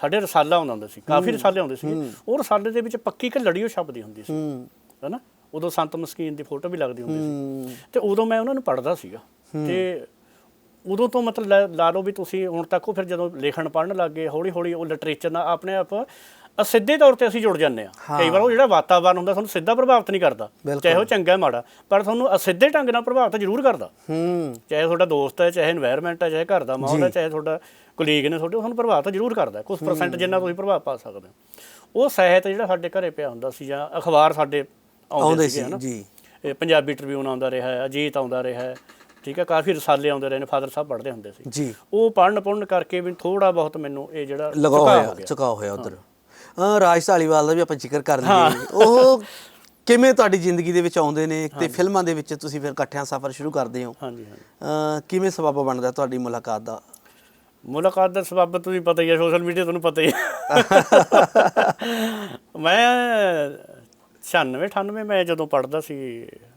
ਸਾਡੇ ਰਸਾਲਾ ਆਉਂਦਾ ਹੁੰਦਾ ਸੀ ਕਾਫੀ ਰਸਾਲੇ ਆਉਂਦੇ ਸੀ ਉਹ ਰਸਾਲੇ ਦੇ ਵਿੱਚ ਪੱਕੀ ਇੱਕ ਲੜੀਓ ਛਪਦੀ ਹੁੰਦੀ ਸੀ। ਹੂੰ। ਹੈਨਾ? ਉਦੋਂ ਸੰਤ ਮਸਕੀਨ ਦੀ ਫੋਟੋ ਵੀ ਲੱਗਦੀ ਹੁੰਦੀ ਸੀ। ਤੇ ਉਦੋਂ ਮੈਂ ਉਹਨਾਂ ਨੂੰ ਪੜ੍ਹਦਾ ਸੀਗਾ। ਤੇ ਉਦੋਂ ਤੋਂ ਮਤਲਬ ਲਾ ਲਓ ਵੀ ਤੁਸੀਂ ਹੁਣ ਤੱਕ ਉਹ ਫਿਰ ਜਦੋਂ ਲੇਖਣ ਪੜਨ ਗਏ ਹੌਲੀ ਹੌਲੀ ਉਹ ਲਿਟਰੇਚਰ ਨਾਲ ਆਪਣੇ ਆਪ ਸਿੱਧੇ ਤੌਰ ਤੇ ਅਸੀਂ ਜੁੜ ਜਾਂਦੇ ਆ ਕਈ ਵਾਰ ਉਹ ਜਿਹੜਾ ਵਾਤਾਵਰਣ ਹੁੰਦਾ ਤੁਹਾਨੂੰ ਸਿੱਧਾ ਪ੍ਰਭਾਵਿਤ ਨਹੀਂ ਕਰਦਾ। ਚਾਹੇ ਉਹ ਚੰਗਾ ਹੈ ਮਾੜਾ ਪਰ ਤੁਹਾਨੂੰ ਅਸਿੱਧੇ ਢੰਗ ਨਾਲ ਪ੍ਰਭਾਵਿਤ ਜ਼ਰੂਰ ਕਰਦਾ। ਹੂੰ। ਚਾਹੇ ਤੁਹਾਡਾ ਦੋਸਤ ਹੈ ਚਾਹੇ এনवायरमेंट ਹੈ ਚਾਹੇ ਘਰ ਦਾ ਮਾਹੌਲ ਹੈ ਚਾਹੇ ਤੁਹਾਡਾ ਕੁਲੀਗ ਨੇ ਤੁਹਾਡੇ ਤੁਹਾਨੂੰ ਪ੍ਰਭਾਵਿਤ ਜ਼ਰੂਰ ਕਰਦਾ। ਕੁਝ ਪਰਸੈਂਟ ਜਿੰਨਾ ਤੁਸੀਂ ਪ੍ਰਭਾਵ ਪਾ ਸਕਦੇ ਹੋ। ਉਹ ਸਹਿਤ ਜਿਹੜਾ ਸਾਡੇ ਘਰੇ ਪਿਆ ਹੁੰਦਾ ਸੀ ਜਾਂ ਅਖਬਾਰ ਸਾਡੇ ਆਉਂਦੇ ਸੀ ਜੀ। ਇਹ ਪੰਜਾਬੀ ਟ੍ਰਿਬਿਊਨ ਆਉਂਦਾ ਰਿਹਾ ਹੈ ਅਜੀਤ ਆਉਂਦਾ ਰਿਹਾ ਹੈ ਠੀਕ ਹੈ ਕਾਫੀ ਰਸਾਲੇ ਆਉਂਦੇ ਰਹੇ ਨੇ ਫਾਦਰ ਸਾਹਿਬ ਪੜ੍ਹਦੇ ਹੁੰਦੇ ਸੀ। ਜੀ। ਉਹ ਪੜ੍ਹਨ ਪੜ੍ਹਨ ਕਰਕੇ ਵੀ ਥੋੜਾ ਬਹੁਤ ਮੈਨੂੰ ਇਹ ਜਿਹੜਾ ਲਗਾ ਝੁਕਾਅ ਹੋਇਆ ਝੁਕਾ ਹੋਇਆ ਉਧਰ। ਰਾਜ ਧਾਲੀਵਾਲ ਦਾ ਵੀ ਆਪਾਂ ਜ਼ਿਕਰ ਕਰ ਲਈਏ। ਉਹ ਕਿਵੇਂ ਤੁਹਾਡੀ ਜ਼ਿੰਦਗੀ ਦੇ ਵਿੱਚ ਆਉਂਦੇ ਨੇ ਤੇ ਫਿਲਮਾਂ ਦੇ ਵਿੱਚ ਤੁਸੀਂ ਫਿਰ ਇਕੱਠਿਆਂ ਸਫ਼ਰ ਸ਼ੁਰੂ ਕਰਦੇ ਹੋ? ਹਾਂਜੀ ਹਾਂਜੀ। ਕਿਵੇਂ ਸਬਬ ਬਣਦਾ ਤੁਹਾਡੀ ਮੁਲਾਕਾਤ ਦਾ? ਮੁਲਾਕਾਤ ਦਾ ਸਬਬ ਤੁਸੀਂ ਪਤਾ ਹੀ ਹੈ ਸੋਸ਼ਲ ਮੀਡੀਆ ਤੁਹਾਨੂੰ ਪਤਾ ਹੀ ਹੈ। ਮੈਂ 96 98 ਮੈਂ ਜਦੋਂ ਪੜ੍ਹਦਾ ਸੀ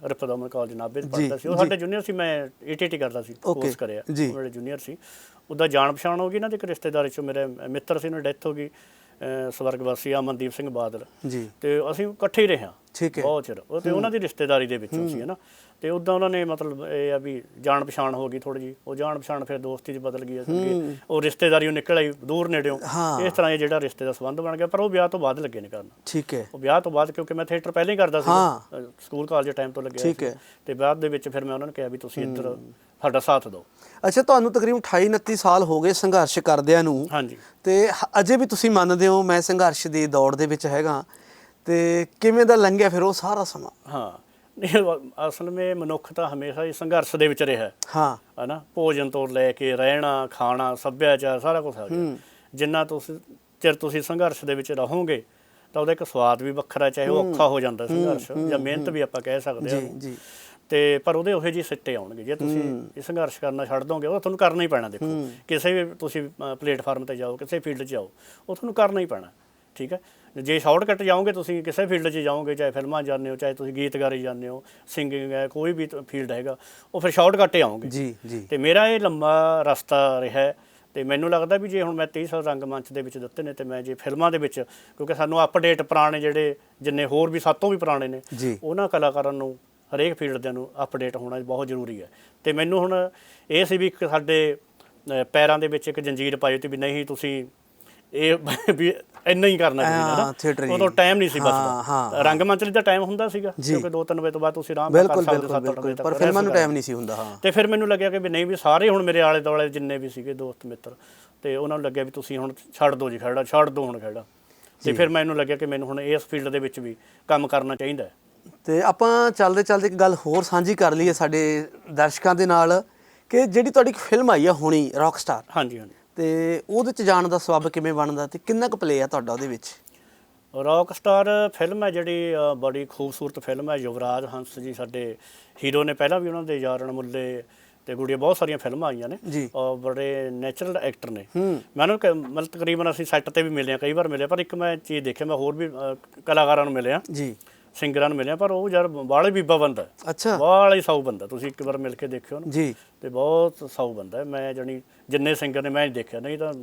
ਰਿਪਦੋਮਨ ਕਾਲਜ ਨਾਭੇ ਪੜ੍ਹਦਾ ਸੀ। ਉਹ ਸਾਡੇ ਜੂਨੀਅਰ ਸੀ ਮੈਂ ਈਟੀਟੀ ਕਰਦਾ ਸੀ ਕੋਰਸ ਕਰਿਆ। ਮੇਰੇ ਜੂਨੀਅਰ ਸੀ। ਉਹਦਾ ਜਾਣ ਪਛਾਣ ਹੋ ਗਈ ਨਾ ਤੇ ਇੱਕ ਰਿਸ਼ਤੇਦਾਰੀ ਚੋਂ ਮੇਰੇ ਮਿੱਤਰ ਸੀ ਉਹਨਾਂ ਡੈਥ ਹੋ ਗਈ। ਸਵਰਗਵਾਸੀ ਅਮਨਦੀਪ ਸਿੰਘ ਬਾਦਲ। ਜੀ। ਤੇ ਅਸੀਂ ਇਕੱਠੇ ਹੀ ਰਹੇ ਹਾਂ। ਠੀਕ ਹੈ। ਬਹੁਤ ਚਿਰ। ਉਹ ਤੇ ਉਹਨਾਂ ਦੀ ਰਿਸ਼ਤੇਦਾਰੀ ਦੇ ਵਿੱਚੋਂ ਸੀ ਨਾ? ਤੇ ਉਦਾਂ ਉਹਨਾਂ ਨੇ ਮਤਲਬ ਇਹ ਆ ਵੀ ਜਾਣ ਪਛਾਣ ਹੋ ਗਈ ਥੋੜੀ ਜੀ ਉਹ ਜਾਣ ਪਛਾਣ ਫਿਰ ਦੋਸਤੀ 'ਚ ਬਦਲ ਗਈ ਅੱਗੇ ਉਹ ਰਿਸ਼ਤੇਦਾਰੀ ਉਹ ਨਿਕਲ ਆਈ ਦੂਰ ਨੇੜਿਓਂ। ਇਸ ਤਰ੍ਹਾਂ ਇਹ ਜਿਹੜਾ ਰਿਸ਼ਤੇ ਦਾ ਸੰਬੰਧ ਬਣ ਗਿਆ ਪਰ ਉਹ ਵਿਆਹ ਤੋਂ ਬਾਅਦ ਲੱਗੇ ਨੇ ਕਰਨ। ਠੀਕ ਹੈ। ਉਹ ਵਿਆਹ ਤੋਂ ਬਾਅਦ ਕਿਉਂਕਿ ਮੈਂ ਥੀਏਟਰ ਪਹਿਲਾਂ ਹੀ ਕਰਦਾ ਸੀ। ਸਕੂਲ ਕਾਲਜ ਟਾਈਮ ਤੋਂ ਲੱਗਿਆ ਠੀਕ ਸੀ। ਹੈ। ਤੇ ਬਾਅਦ ਦੇ ਵਿੱਚ ਫਿਰ ਮੈਂ ਉਹਨਾਂ ਨੂੰ ਕਿਹਾ ਵੀ ਤੁਸੀਂ ਇੱਧਰ ਸਾਡਾ ਸਾਥ ਦਿਓ। ਅੱਛਾ ਤੁਹਾਨੂੰ ਤਕਰੀਬਨ 28 29 ਸਾਲ ਹੋ ਗਏ ਸੰਘਰਸ਼ ਕਰਦਿਆਂ ਨੂੰ। ਹਾਂਜੀ। ਤੇ ਹ- ਅਜੇ ਵੀ ਤੁਸੀਂ ਮੰਨਦੇ ਹੋ ਮੈਂ ਸੰਘਰਸ਼ ਦੀ ਦੌੜ ਦੇ ਵਿੱਚ ਹੈਗਾ। ਤੇ ਕਿਵੇਂ ਦਾ ਲੰਘਿਆ ਫਿਰ ਉਹ ਸਾਰਾ ਸਮਾਂ? ਹਾਂ। ਨਹੀਂ ਅਸਲ ਵਿੱਚ ਮਨੁੱਖ ਤਾਂ ਹਮੇਸ਼ਾ ਹੀ ਸੰਘਰਸ਼ ਦੇ ਵਿੱਚ ਰਿਹਾ। ਹੈ। ਹਾਂ ਹਨਾ ਭੋਜਨ ਤੋਂ ਲੈ ਕੇ ਰਹਿਣਾ ਖਾਣਾ ਸੱਭਿਆਚਾਰ ਸਾਰਾ ਕੁਝ ਗਿਆ। ਜਿੰਨਾ ਤੁਸੀਂ ਚਿਰ ਤੁਸੀਂ ਸੰਘਰਸ਼ ਦੇ ਵਿੱਚ ਰਹੋਗੇ ਤਾਂ ਉਹਦਾ ਇੱਕ ਸਵਾਦ ਵੀ ਵੱਖਰਾ ਚਾਹੇ ਉਹ ਔਖਾ ਹੋ ਜਾਂਦਾ ਸੰਘਰਸ਼ ਜਾਂ ਮਿਹਨਤ ਵੀ ਆਪਾਂ ਕਹਿ ਸਕਦੇ ਜੀ ਹਾਂ ਜੀ। ਤੇ ਪਰ ਉਹਦੇ ਉਹੇ ਜਿਹੇ ਸਿੱਟੇ ਆਉਣਗੇ। ਜੇ ਤੁਸੀਂ ਇਹ ਸੰਘਰਸ਼ ਕਰਨਾ ਛੱਡ ਦੋਗੇ ਉਹ ਤੁਹਾਨੂੰ ਕਰਨਾ ਹੀ ਪੈਣਾ ਦੇਖੋ। ਕਿਸੇ ਵੀ ਤੁਸੀਂ ਪਲੇਟਫਾਰਮ ਤੇ ਜਾਓ ਕਿਸੇ ਫੀਲਡ 'ਚ ਜਾਓ ਉਹ ਤੁਹਾਨੂੰ ਕਰਨਾ ਹੀ ਪੈਣਾ ਠੀਕ ਹੈ? ਜੇ ਸ਼ਾਰਟਕਟ ਜਾਓਗੇ ਤੁਸੀਂ ਕਿਸੇ ਫੀਲਡ 'ਚ ਜਾਓਗੇ ਚਾਹੇ ਫਿਲਮਾਂ ਜਾਂਦੇ ਹੋ ਚਾਹੇ ਤੁਸੀਂ ਗੀਤ ਗਾਰੀ ਜਾਂਦੇ ਹੋ ਸਿੰਗਿੰਗ ਹੈ ਕੋਈ ਵੀ ਫੀਲਡ ਹੈਗਾ ਉਹ ਫਿਰ ਸ਼ਾਰਟਕਟ ਹੀ ਆਓਗੇ ਜੀ ਜੀ। ਤੇ ਮੇਰਾ ਇਹ ਲੰਮਾ ਰਸਤਾ ਰਿਹਾ ਤੇ ਮੈਨੂੰ ਲੱਗਦਾ ਵੀ ਜੇ ਹੁਣ ਮੈਂ 30 ਸਾਲ ਰੰਗਮੰਚ ਦੇ ਵਿੱਚ ਦਿੱਤੇ ਨੇ ਤੇ ਮੈਂ ਜੇ ਫਿਲਮਾਂ ਦੇ ਵਿੱਚ ਕਿਉਂਕਿ ਸਾਨੂੰ ਅਪਡੇਟ ਪੁਰਾਣੇ ਜਿਹੜੇ ਜਿੰਨੇ ਹੋਰ ਵੀ ਸਾਤੋਂ ਵੀ ਪੁਰਾਣੇ ਨੇ ਉਹਨਾਂ ਕਲਾਕਾਰਾਂ ਨੂੰ ਹਰੇਕ ਫੀਲਡ ਦੇ ਨੂੰ ਅਪਡੇਟ ਹੋਣਾ ਬਹੁਤ ਜ਼ਰੂਰੀ ਹੈ। ਤੇ ਮੈਨੂੰ ਹੁਣ ਇਹ ਸੀ ਵੀ ਇੱਕ ਸਾਡੇ ਪੈਰਾਂ ਦੇ ਵਿੱਚ ਇੱਕ ਜੰਜੀਰ ਪਾਈ ਤੇ ਵੀ ਨਹੀਂ ਤੁਸੀਂ ਇਹ ਵੀ ਇੰਨਾ ਹੀ ਕਰਨਾ theatre ਨਾ। ਉਦੋਂ ਟਾਈਮ ਨਹੀਂ ਸੀ ਹਾਂ, ਬਚਦਾ ਰੰਗਮੰਚ ਲਈ ਤਾਂ ਟਾਈਮ ਹੁੰਦਾ ਸੀਗਾ। ਕਿਉਂਕਿ 2-3 ਵਜੇ ਤੋਂ ਬਾਅਦ ਤੁਸੀਂ ਆਰਾਮ ਕਰ ਸਕਦੇ ਬਿਲਕੁਲ 7-8 ਵਜੇ ਤੱਕ ਪਰ ਫਿਲਮਾਂ ਨੂੰ। ਟਾਈਮ ਨਹੀਂ ਸੀ ਹੁੰਦਾ ਹਾਂ। ਤੇ ਫਿਰ ਮੈਨੂੰ ਲੱਗਿਆ ਕਿ ਵੀ ਨਹੀਂ ਵੀ ਸਾਰੇ ਹੁਣ ਮੇਰੇ ਆਲੇ ਦੁਆਲੇ ਜਿੰਨੇ ਵੀ ਸੀਗੇ ਦੋਸਤ ਮਿੱਤਰ ਤੇ ਉਹਨਾਂ ਨੂੰ ਲੱਗਿਆ ਵੀ ਤੁਸੀਂ ਹੁਣ ਛੱਡ ਦਿਓ ਜੀ ਖੜਾ ਛੱਡ ਦਿਓ ਹੁਣ ਖੜਾ। ਤੇ ਫਿਰ ਮੈਨੂੰ ਲੱਗਿਆ ਕਿ ਮੈਨੂੰ ਹੁਣ ਇਸ ਫੀਲਡ ਦੇ ਵਿੱਚ ਵੀ ਕੰਮ ਕਰਨਾ ਚਾਹੀਦਾ ਹੈ। ਤੇ ਆਪਾਂ ਚੱਲਦੇ ਚੱਲਦੇ ਇੱਕ ਗੱਲ ਹੋਰ ਸਾਂਝੀ ਕਰ ਲਈਏ ਸਾਡੇ ਦਰਸ਼ਕਾਂ ਦੇ ਨਾਲ ਕਿ ਜਿਹੜੀ ਤੁਹਾਡੀ ਇੱਕ ਫਿਲਮ ਆਈ ਆ ਹੁਣੀ ਰੌਕਸਟਾਰ ਹਾਂਜੀ ਹਾਂਜੀ। ਤੇ ਉਹਦੇ ਚ ਜਾਣ ਦਾ ਸਬਬ ਕਿਵੇਂ ਬਣਦਾ ਤੇ ਕਿੰਨਾ ਕੁ ਪਲੇ ਆ ਤੁਹਾਡਾ ਉਹਦੇ ਵਿੱਚ? ਰੌਕ ਸਟਾਰ ਫਿਲਮ ਹੈ ਜਿਹੜੀ ਬੜੀ ਖੂਬਸੂਰਤ ਫਿਲਮ ਹੈ। ਯੁਵਰਾਜ ਹੰਸ ਜੀ ਸਾਡੇ ਹੀਰੋ ਨੇ ਪਹਿਲਾਂ ਵੀ ਉਹਨਾਂ ਦੇ ਯਾਰਨ ਮੁੱਲੇ ਤੇ ਗੁੜੀਆ ਬਹੁਤ ਸਾਰੀਆਂ ਫਿਲਮਾਂ ਆਈਆਂ ਨੇ। ਔਰ ਬੜੇ ਨੈਚੁਰਲ ਐਕਟਰ ਨੇ। ਮੈਂ ਉਹਨੂੰ ਕ- ਮਤਲਬ ਤਕਰੀਬਨ ਅਸੀਂ ਸੈੱਟ ਤੇ ਵੀ ਮਿਲੇ ਹਾਂ ਕਈ ਵਾਰ ਮਿਲੇ ਪਰ ਇੱਕ ਮੈਂ ਚੀਜ਼ ਦੇਖਿਆ ਮੈਂ ਹੋਰ ਵੀ ਕਲਾਕਾਰਾਂ ਨੂੰ ਮਿਲਿਆ ਜੀ। ਸਿੰਗਰਾਂ ਨੂੰ ਮਿਲਿਆ ਪਰ ਉਹ ਯਾਰ ਬਾਲੇ ਬੀਬਾ ਬੰਦਾ। ਅੱਛਾ। ਬਾਲਾ ਹੀ ਸਾਊ ਬੰਦਾ ਤੁਸੀਂ ਇੱਕ ਵਾਰ ਮਿਲ ਕੇ ਦੇਖਿਓ ਨਾ। ਜੀ। ਤੇ ਬਹੁਤ ਸਾਊ ਬੰਦਾ ਹੈ। ਮੈਂ ਜਣੀ ਜਿੰਨੇ ਸਿੰਗਰ ਨੇ ਮੈਂ ਦੇਖਿਆ ਨਹੀਂ ਤਾਂ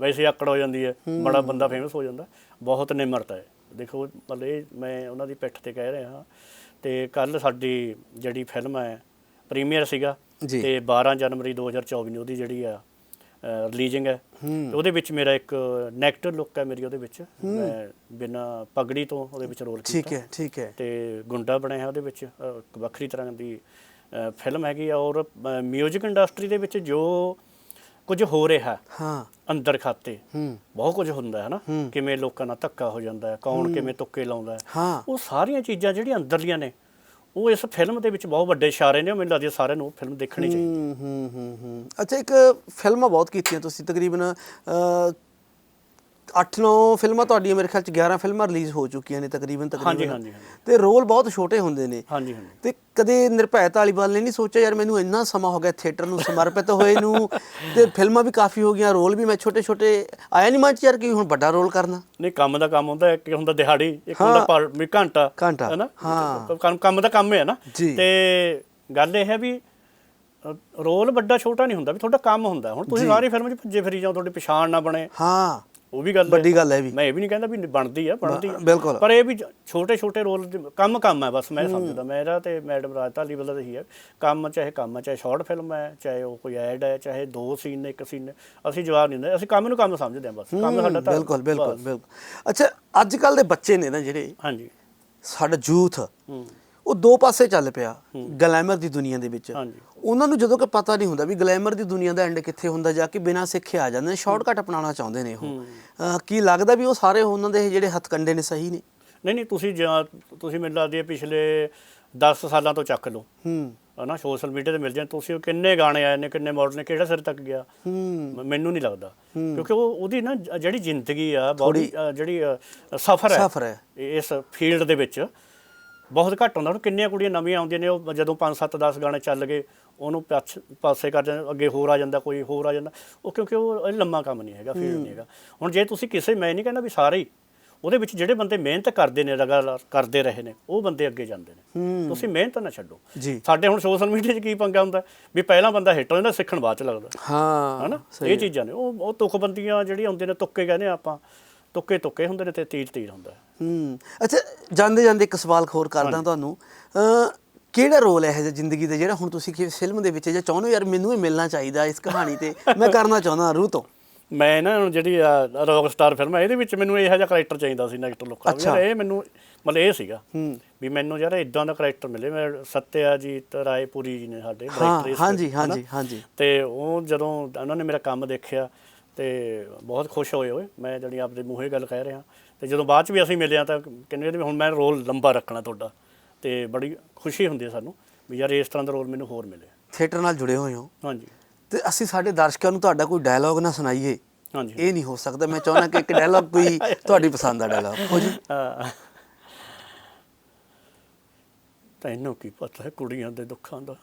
ਵੈਸੇ ਆਕੜ ਹੋ ਜਾਂਦੀ ਹੈ ਬੜਾ ਬੰਦਾ ਫੇਮਸ ਹੋ ਜਾਂਦਾ। ਬਹੁਤ ਨਿਮਰਤਾ ਹੈ। ਦੇਖੋ ਮਤਲਬ ਮੈਂ ਉਹਨਾਂ ਦੀ ਪਿੱਠ ਤੇ ਕਹਿ ਰਿਹਾ ਹਾਂ। ਤੇ ਕੱਲ ਸਾਡੀ ਜਿਹੜੀ ਫਿਲਮ ਹੈ ਪ੍ਰੀਮੀਅਰ ਸੀਗਾ। ਤੇ 12 ਜਨਵਰੀ 2024 ਨੂੰ ਉਹਦੀ ਜਿਹੜੀ ਆ ਰਿਲੀਜ਼ਿੰਗ ਹੈ। ਉਹਦੇ ਵਿੱਚ ਮੇਰਾ ਇੱਕ ਨੈਗੇਟਿਵ ਲੁੱਕ ਹੈ ਮੇਰੀ ਉਹਦੇ ਵਿੱਚ। ਮੈਂ ਬਿਨਾ ਪਗੜੀ ਤੋਂ ਉਹਦੇ ਵਿੱਚ ਰੋਲ ਕੀਤਾ। ਠੀਕ ਹੈ ਠੀਕ ਹੈ। ਤੇ ਗੁੰਡਾ ਬਣਿਆ ਹੈ ਉਹਦੇ ਵਿੱਚ ਇੱਕ ਵੱਖਰੀ ਤਰ੍ਹਾਂ ਦੀ ਫਿਲਮ ਹੈਗੀ ਆ। ਔਰ 뮤직 ਇੰਡਸਟਰੀ ਦੇ ਵਿੱਚ ਜੋ ਕੁਝ ਹੋ ਰਿਹਾ ਹਾਂ ਅੰਦਰ ਖਾਤੇ ਬਹੁਤ ਕੁਝ ਹੁੰਦਾ ਹੈ ਨਾ। ਕਿਵੇਂ ਲੋਕਾਂ ਨਾਲ ਧੱਕਾ ਹੋ ਜਾਂਦਾ ਹੈ ਕੌਣ ਕਿਵੇਂ ਤੁੱਕੇ ਲਾਉਂਦਾ ਹੈ। ਹਾਂ। ਉਹ ਸਾਰੀਆਂ ਚੀਜ਼ਾਂ ਜਿਹੜੀਆਂ ਅੰਦਰਲੀਆਂ ਨੇ ਉਹ ਇਸ ਫਿਲਮ ਦੇ ਵਿੱਚ ਬਹੁਤ ਵੱਡੇ ਇਸ਼ਾਰੇ ਨੇ, ਉਹ ਮੈਨੂੰ ਲੱਗਦਾ ਸਾਰਿਆਂ ਨੂੰ ਫਿਲਮ ਦੇਖਣੀ ਚਾਹੀਦੀ। ਹੂੰ ਹੂੰ ਹੂੰ ਹੂੰ। ਅੱਛਾ, ਇੱਕ ਫਿਲਮਾਂ ਬਹੁਤ ਕੀਤੀਆਂ ਤੁਸੀਂ, ਤਕਰੀਬਨ 8-9 ਫਿਲਮਾਂ ਤੁਹਾਡੀਆਂ ਮੇਰੇ ਖਿਆਲ ਚ 11 ਫਿਲਮਾਂ ਰਿਲੀਜ਼ ਹੋ ਚੁੱਕੀਆਂ ਨੇ ਤਕਰੀਬਨ ਹਾਂਜੀ ਤਕਰੀਬਨ। ਹਾਂਜੀ ਹਾਂਜੀ ਤੇ ਰੋਲ ਬਹੁਤ ਛੋਟੇ ਹੁੰਦੇ ਨੇ। ਹਾਂਜੀ ਹਾਂਜੀ। ਤੇ ਕਦੇ ਨਿਰਭੈ ਧਾਲੀਵਾਲ ਨੇ ਨਹੀਂ ਸੋਚਿਆ ਯਾਰ ਮੈਨੂੰ ਇੰਨਾ ਸਮਾਂ ਹੋ ਗਿਆ ਥੀਏਟਰ ਨੂੰ ਸਮਰਪਿਤ ਹੋਏ ਨੂੰ। ਤੇ ਫਿਲਮਾਂ ਵੀ ਕਾਫੀ ਹੋ ਗਈਆਂ ਰੋਲ ਵੀ ਮੈਂ ਛੋਟੇ ਛੋਟੇ ਆਇਆ ਨਹੀਂ ਮਨ ਚ ਯਾਰ ਕਿ ਹੁਣ ਵੱਡਾ ਰੋਲ ਕਰਨਾ। ਨਹੀਂ ਕੰਮ ਦਾ ਕੰਮ ਹੁੰਦਾ ਇੱਕ ਹੁੰਦਾ ਦਿਹਾੜੀ ਇੱਕ ਹੁੰਦਾ ਪਰ ਵੀ ਘੰਟਾ ਘੰਟਾ, ਹੈਨਾ? ਹਾਂ। ਕੰਮ ਕੰਮ ਦਾ ਕੰਮ ਹੈ ਨਾ। ਜੀ। ਤੇ ਗੱਲ ਇਹ ਹੈ ਵੀ ਅ, ਰੋਲ ਵੱਡਾ ਛੋਟਾ ਨਹੀਂ ਹੁੰਦਾ ਵੀ ਤੁਹਾਡਾ ਕੰਮ ਹੁੰਦਾ। ਹੁਣ ਤੁਸੀਂ ਸਾਰੀ ਫਿਲਮ 'ਚ ਭੱਜੇ ਫਿਰੀ ਜਾਓ ਤੁਹਾਡੀ ਪਛਾਣ ਨਾ ਬਣੇ। ਹਾਂ। ਉਹ ਵੀ ਗੱਲ ਵੱਡੀ ਗੱਲ ਹੈ ਵੀ। ਮੈਂ ਇਹ ਵੀ ਨਹੀਂ ਕਹਿੰਦਾ ਵੀ ਬਣਦੀ ਆ ਬਣਦੀ ਆ। ਬਿਲਕੁਲ। ਪਰ ਇਹ ਵੀ ਛੋਟੇ ਛੋਟੇ ਰੋਲ ਕੰਮ ਕੰਮ ਹੈ ਬਸ ਮੈਂ ਸਮਝਦਾ। ਮੇਰਾ ਤੇ ਮੈਡਮ ਰਾਜ ਧਾਲੀਵਾਲ ਦਾ ਹੀ ਹੈ। ਕੰਮ ਚਾਹੇ ਕੰਮ ਚਾਹੇ ਸ਼ਾਰਟ ਫਿਲਮ ਹੈ ਚਾਹੇ ਉਹ ਕੋਈ ਐਡ ਹੈ ਚਾਹੇ ਦੋ ਸੀਨ ਨੇ ਇੱਕ ਸੀਨ ਨੇ ਅਸੀਂ ਜਵਾਬ ਨਹੀਂ ਦਿੰਦੇ। ਅਸੀਂ ਕੰਮ ਨੂੰ ਕੰਮ ਸਮਝਦੇ ਹਾਂ ਬਸ। ਕੰਮ ਸਾਡਾ ਤਾਂ ਬਿਲਕੁਲ ਬਿਲਕੁਲ। ਬਿਲਕੁਲ। ਅੱਛਾ ਅੱਜ ਕੱਲ ਦੇ ਬੱਚੇ ਨੇ ਨਾ ਜਿਹੜੇ ਹਾਂਜੀ। ਸਾਡਾ ਯੂਥ ਉਹ ਦੋ ਪਾਸੇ ਚੱਲ ਪਿਆ ਗਲੈਮਰ ਦੀ ਦੁਨੀਆ ਦੇ ਵਿੱਚ। ਹਾਂਜੀ। ਉਹਨਾਂ ਨੂੰ ਜਦੋਂ ਕਿ ਪਤਾ ਨਹੀਂ ਹੁੰਦਾ ਵੀ ਗਲੈਮਰ ਦੀ ਦੁਨੀਆ ਦਾ ਐਂਡ ਕਿੱਥੇ ਹੁੰਦਾ ਜਾ ਕੇ ਬਿਨਾਂ ਸਿੱਖੇ ਆ ਜਾਂਦੇ ਨੇ ਸ਼ਾਰਟਕਟ ਅਪਣਾਉਣਾ ਚਾਹੁੰਦੇ ਨੇ ਉਹ। ਕੀ ਲੱਗਦਾ ਵੀ ਉਹ ਸਾਰੇ ਉਹਨਾਂ ਦੇ ਜਿਹੜੇ ਹੱਥਕੰਡੇ ਨੇ ਸਹੀ ਨੇ? ਨਹੀਂ ਨਹੀਂ ਤੁਸੀਂ ਜਾਂ ਤੁਸੀਂ ਮੈਨੂੰ ਲੱਗਦੀ ਹੈ ਪਿਛਲੇ 10 ਸਾਲਾਂ ਤੋਂ ਚੱਕ ਲਓ। ਹੂੰ। ਹਨਾ ਸੋਸ਼ਲ ਮੀਡੀਆ ਤੇ ਮਿਲ ਜਾਣ ਤੁਸੀਂ ਉਹ ਕਿੰਨੇ ਗਾਣੇ ਆਏ ਨੇ ਕਿੰਨੇ ਮਾਡਲ ਨੇ ਕਿਹੜਾ ਸਿਰ ਤੱਕ ਗਿਆ? ਮੈਨੂੰ ਨਹੀਂ ਲੱਗਦਾ। ਕਿਉਂਕਿ ਉਹ ਉਹਦੀ ਨਾ ਜਿਹੜੀ ਜ਼ਿੰਦਗੀ ਆ ਬੋਡੀ ਜਿਹੜੀ ਸਫਰ ਹੈ ਸਫਰ ਹੈ। ਇਸ ਫੀਲਡ ਦੇ ਵਿੱਚ ਬਹੁਤ ਘੱਟ ਹੁੰਦਾ। ਹੁਣ ਕਿੰਨੀਆਂ ਕੁੜੀਆਂ ਨਵੀਆਂ ਆਉਂਦੀਆਂ ਨੇ ਉਹ ਜਦੋਂ 5 7 10 ਗਾਣੇ ਚੱਲ ਗਏ ਉਹਨੂੰ ਪਛ- ਪਾਸੇ ਕਰ ਜਾਂਦੇ ਅੱਗੇ ਹੋਰ ਆ ਜਾਂਦਾ ਕੋਈ ਹੋਰ ਆ ਜਾਂਦਾ। ਉਹ ਕਿਉਂਕਿ ਉਹ ਇਹ ਲੰਮਾ ਕੰਮ ਨਹੀਂ ਹੈਗਾ ਫੀਲਡ ਨਹੀਂ ਹੈਗਾ। ਹੁਣ ਜੇ ਤੁਸੀਂ ਕਿਸੇ ਮੈਂ ਨਹੀਂ ਕਹਿੰਦਾ ਵੀ ਸਾਰੇ ਹੀ ਉਹਦੇ ਵਿੱਚ ਜਿਹੜੇ ਬੰਦੇ ਮਿਹਨਤ ਕਰਦੇ ਨੇ ਲਗਾਤਾਰ ਕਰਦੇ ਰਹੇ ਨੇ ਉਹ ਬੰਦੇ ਅੱਗੇ ਜਾਂਦੇ ਨੇ। ਤੁਸੀਂ ਮਿਹਨਤ ਨਾ ਛੱਡੋ। ਜੀ। ਸਾਡੇ ਹੁਣ ਸੋਸ਼ਲ ਮੀਡੀਆ 'ਚ ਕੀ ਪੰਗਾ ਹੁੰਦਾ? ਵੀ ਪਹਿਲਾਂ ਬੰਦਾ ਹਿੱਟ ਹੋ ਜਾਂਦਾ ਸਿੱਖਣ ਬਾਅਦ ਚ ਲੱਗਦਾ। ਹਾਂ ਹਨਾ? ਇਹ ਚੀਜ਼ਾਂ ਨੇ। ਉਹ ਉਹ ਤੁਕਬੰਦੀਆਂ ਜਿਹੜੀਆਂ ਹੁੰਦੀਆਂ ਨੇ ਤੁੱਕੇ ਕਹਿੰਦੇ ਆ ਆਪਾਂ ਤੁੱਕੇ ਤੁੱਕੇ ਹੁੰਦੇ ਨੇ ਤੇ ਤੀਰ ਤੀਰ ਹੁੰਦਾ। ਹੈ। ਹੂੰ ਅੱਛਾ ਜਾਂਦੇ ਜਾਂਦੇ ਇੱਕ ਸਵਾਲ ਹੋਰ ਕਰਦਾ ਤੁਹਾਨੂੰ। ਅ ਕਿਹੜਾ ਰੋਲ ਹੈ ਇਹ ਜਿਹਾ ਜ਼ਿੰਦਗੀ ਦੇ ਜਿਹੜਾ ਹੁਣ ਤੁਸੀਂ ਕਿ ਫਿਲਮ ਦੇ ਵਿੱਚ ਜਾਂ ਚਾਹੁੰਦੇ ਹੋ ਯਾਰ ਮੈਨੂੰ ਇਹ ਮਿਲਣਾ ਚਾਹੀਦਾ ਇਸ ਕਹਾਣੀ ਤੇ ਮੈਂ ਕਰਨਾ ਚਾਹੁੰਦਾ ਰੂਹ ਤੋਂ। ਮੈਂ ਨਾ ਜਿਹੜੀ ਰੌਕ ਸਟਾਰ ਫਿਲਮ ਹੈ ਇਹਦੇ ਵਿੱਚ ਮੈਨੂੰ ਇਹੋ ਜਿਹਾ ਕਰੈਕਟਰ ਚਾਹੀਦਾ ਸੀ ਨੈਗੇਟਿਵ ਲੋਕਾਂ ਦਾ ਇਹ ਮੈਨੂੰ ਮਤਲਬ ਇਹ ਸੀਗਾ ਵੀ ਮੈਨੂੰ ਯਾਰ ਇਦਾਂ ਦਾ ਕਰੈਕਟਰ ਮਿਲੇ। ਮੈਂ ਸਤਿਆਜੀਤ ਰਾਏਪੁਰੀ ਜੀ ਨੇ ਸਾਡੇ ਇਸ ਹਾਂਜੀ ਹਾਂਜੀ? ਹਾਂਜੀ। ਤੇ ਉਹ ਜਦੋਂ ਉਹਨਾਂ ਨੇ ਮੇਰਾ ਕੰਮ ਦੇਖਿਆ ਤੇ ਬਹੁਤ ਖੁਸ਼ ਹੋਏ ਹੋਏ। ਮੈਂ ਜਿਹੜੀ ਆਪਦੇ ਮੂੰਹੇ ਗੱਲ ਕਹਿ ਰਿਹਾ। ਤੇ ਜਦੋਂ ਬਾਅਦ ਚ ਵੀ ਅਸੀਂ ਮਿਲਿਆ ਤਾਂ ਕਹਿੰਦੇ ਹੁਣ ਮੈਂ ਰੋਲ ਲੰਬਾ ਰੱਖਣਾ ਤੁਹਾਡਾ। ਤੇ ਬੜੀ ਖੁਸ਼ੀ ਹੁੰਦੀ ਹੈ ਸਾਨੂੰ ਵੀ ਯਾਰ ਇਸ ਤਰ੍ਹਾਂ ਦਾ ਰੋਲ ਮੈਨੂੰ ਹੋਰ ਮਿਲੇ ਥੀਏਟਰ ਨਾਲ ਜੁੜੇ ਹੋਏ ਹੋ? ਹਾਂਜੀ। ਤੇ ਅਸੀਂ ਸਾਡੇ ਦਰਸ਼ਕਾਂ ਨੂੰ ਤੁਹਾਡਾ ਕੋਈ ਡਾਇਲੌਗ ਨਾ ਸੁਣਾਈਏ। ਹਾਂਜੀ। ਇਹ ਨਹੀਂ ਹੋ ਸਕਦਾ। ਮੈਂ ਚਾਹੁੰਦਾ ਕਿ ਇੱਕ ਡਾਇਲੌਗ ਕੋਈ ਤੁਹਾਡੀ ਪਸੰਦ ਦਾ ਡਾਇਲੌਗ ਹੋ ਜੀ। ਤੈਨੂੰ ਕੀ ਪਤਾ ਹੈ ਕੁੜੀਆਂ ਦੇ ਦੁੱਖਾਂ ਦਾ?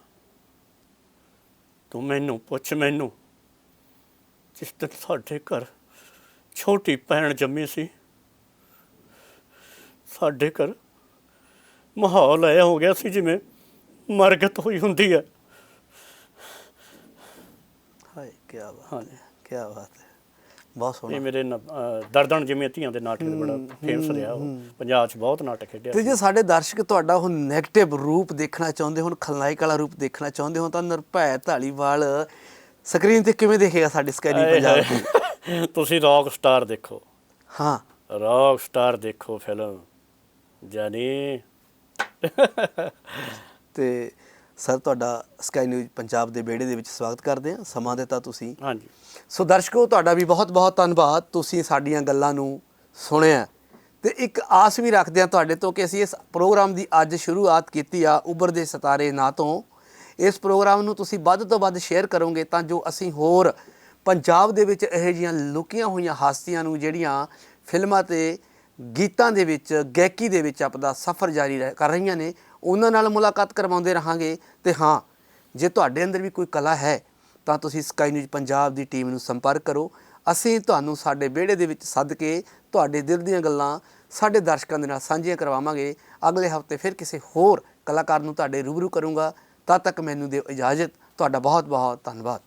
ਤੂੰ ਮੈਨੂੰ ਪੁੱਛ ਮੈਨੂੰ। ਜਿਸ ਦਿਨ ਸਾਡੇ ਘਰ ਛੋਟੀ ਭੈਣ ਜੰਮੀ ਸੀ ਸਾਡੇ ਘਰ ਮਾਹੌਲ ਐ ਹੋ ਗਿਆ ਸੀ ਜਿਵੇਂ ਮਰਗਤ ਹੋਈ ਹੁੰਦੀ ਹੈ ਹਾਏ ਕੀ ਬਾਤ ਹਾਂਜੀ ਕੀ ਬਾਤ ਹੈ ਬਹੁਤ ਇਹ ਸੋਹਣਾ ਮੇਰੇ ਨ- ਅਹ ਦਰਦਣ ਜਿਵੇਂ ਧੀਆਂ ਦੇ ਨਾਟਕ ਦੇ ਬੜਾ ਫੇਮਸ ਰਿਹਾ ਉਹ। ਪੰਜਾਬ 'ਚ ਬਹੁਤ ਨਾਟਕ ਖੇਡਿਆ ਤੇ ਜੇ ਸਾਡੇ ਦਰਸ਼ਕ ਤੁਹਾਡਾ ਹੁਣ 네ਗੇਟਿਵ ਰੂਪ ਦੇਖਣਾ ਚਾਹੁੰਦੇ ਹੋਣ ਖਲਨਾਇਕ ਵਾਲਾ ਰੂਪ ਦੇਖਣਾ ਚਾਹੁੰਦੇ ਹੋ ਤਾਂ ਨਿਰਭੈ ਢਾਲੀਵਾਲ ਸਕਰੀਨ ਤੇ ਕਿਵੇਂ ਦੇਖੇਗਾ ਸਾਡੇ ਸਕੈਨੀ ਆਏ ਪੰਜਾਬ ਹਾਏ। ਦੀ? ਤੁਸੀਂ ਰੌਕ ਸਟਾਰ ਦੇਖੋ। ਹਾਂ। ਰੌਕ ਸਟਾਰ ਦੇਖੋ ਫਿਲਮ ਜਾਨੀ ਤੇ ਸਰ ਤੁਹਾਡਾ ਸਕਾਈ ਨਿਊਜ਼ ਪੰਜਾਬ ਦੇ ਬੇੜੇ ਦੇ ਵਿੱਚ ਸਵਾਗਤ ਕਰਦੇ ਹਾਂ। ਸਮਾਂ ਦਿੱਤਾ ਤੁਸੀਂ। ਹਾਂਜੀ। ਸੋ ਦਰਸ਼ਕੋ ਤੁਹਾਡਾ ਵੀ ਬਹੁਤ-ਬਹੁਤ ਧੰਨਵਾਦ। ਤੁਸੀਂ ਸਾਡੀਆਂ ਗੱਲਾਂ ਨੂੰ ਸੁਣਿਆ। ਤੇ ਇੱਕ ਆਸ ਵੀ ਰੱਖਦੇ ਹਾਂ ਤੁਹਾਡੇ ਤੋਂ ਕਿ ਅਸੀਂ ਇਸ ਪ੍ਰੋਗਰਾਮ ਦੀ ਅੱਜ ਸ਼ੁਰੂਆਤ ਕੀਤੀ ਆ ਉੱਭਰਦੇ ਸਿਤਾਰੇ ਨਾਂ ਤੋਂ। ਇਸ ਪ੍ਰੋਗਰਾਮ ਨੂੰ ਤੁਸੀਂ ਵੱਧ ਤੋਂ ਵੱਧ ਸ਼ੇਅਰ ਕਰੋਗੇ ਤਾਂ ਜੋ ਅਸੀਂ ਹੋਰ ਪੰਜਾਬ ਦੇ ਵਿੱਚ ਇਹੋ ਜਿਹੀਆਂ ਲੁਕੀਆਂ ਹੋਈਆਂ ਹਸਤੀਆਂ ਨੂੰ ਜਿਹੜੀਆਂ ਫਿਲਮਾਂ ਤੇ ਗੀਤਾਂ ਦੇ ਵਿੱਚ, ਗਾਇਕੀ ਦੇ ਵਿੱਚ ਆਪਦਾ ਸਫ਼ਰ ਜਾਰੀ ਰਹਿ- ਕਰ ਰਹੀਆਂ ਨੇ। ਉਹਨਾਂ ਨਾਲ ਮੁਲਾਕਾਤ ਕਰਵਾਉਂਦੇ ਰਹਾਂਗੇ ਤੇ ਹਾਂ, ਜੇ ਤੁਹਾਡੇ ਅੰਦਰ ਵੀ ਕੋਈ ਕਲਾ ਹੈ, ਤਾਂ ਤੁਸੀਂ ਸਕਾਈ ਨਿਊਜ਼ ਪੰਜਾਬ ਦੀ ਟੀਮ ਨੂੰ ਸੰਪਰਕ ਕਰੋ। ਅਸੀਂ ਤੁਹਾਨੂੰ ਸਾਡੇ ਵਿਹੜੇ ਦੇ ਵਿੱਚ ਸੱਦ ਕੇ ਤੁਹਾਡੇ ਦਿਲ ਦੀਆਂ ਗੱਲਾਂ ਸਾਡੇ ਦਰਸ਼ਕਾਂ ਦੇ ਨਾਲ ਸਾਂਝੀਆਂ ਕਰਵਾਵਾਂਗੇ। ਅਗਲੇ ਹਫ਼ਤੇ ਫਿਰ ਕਿਸੇ ਹੋਰ ਕਲਾਕਾਰ ਨੂੰ ਤੁਹਾਡੇ ਰੂਬਰੂ ਕਰੂੰਗਾ। ਤਦ ਤੱਕ ਮੈਨੂੰ ਦਿਓ ਇਜਾਜ਼ਤ। ਤੁਹਾਡਾ ਬਹੁਤ ਬਹੁਤ ਧੰਨਵਾਦ।